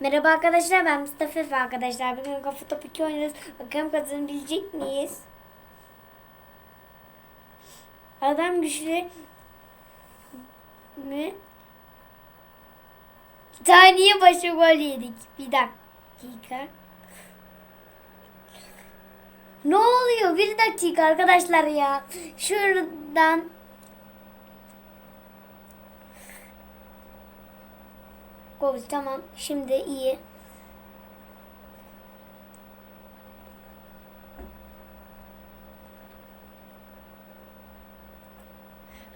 Merhaba arkadaşlar ben Mustafa Efe arkadaşlar. Bugün kafa topu 2 oynuyoruz. Bakalım kazanabilecek miyiz? Adam güçlü mi? Saniye başı gol yedik. Bir dakika. Ne oluyor? Bir dakika arkadaşlar ya. Şuradan Gol tamam. Şimdi iyi.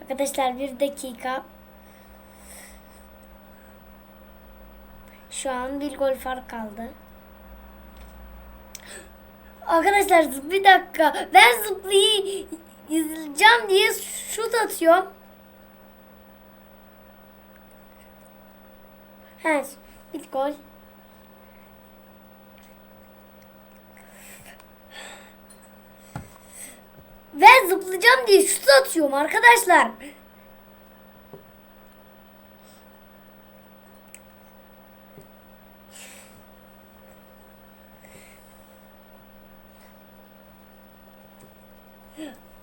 Arkadaşlar bir dakika. Şu an bir gol fark kaldı. Arkadaşlar bir dakika. Ben zıplayacağım diye şut atıyorum. He, bir gol. Ben zıplayacağım diye şut atıyorum arkadaşlar.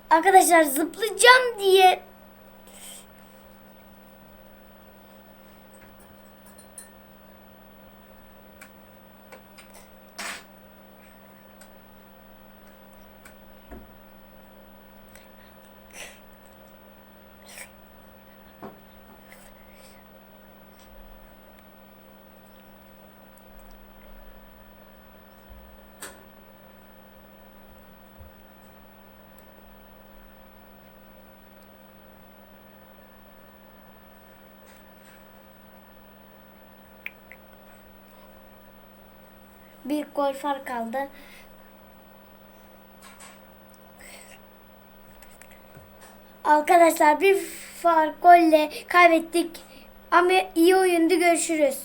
Arkadaşlar zıplayacağım diye bir gol fark kaldı. Arkadaşlar bir fark golle kaybettik. Ama iyi oyundu görüşürüz.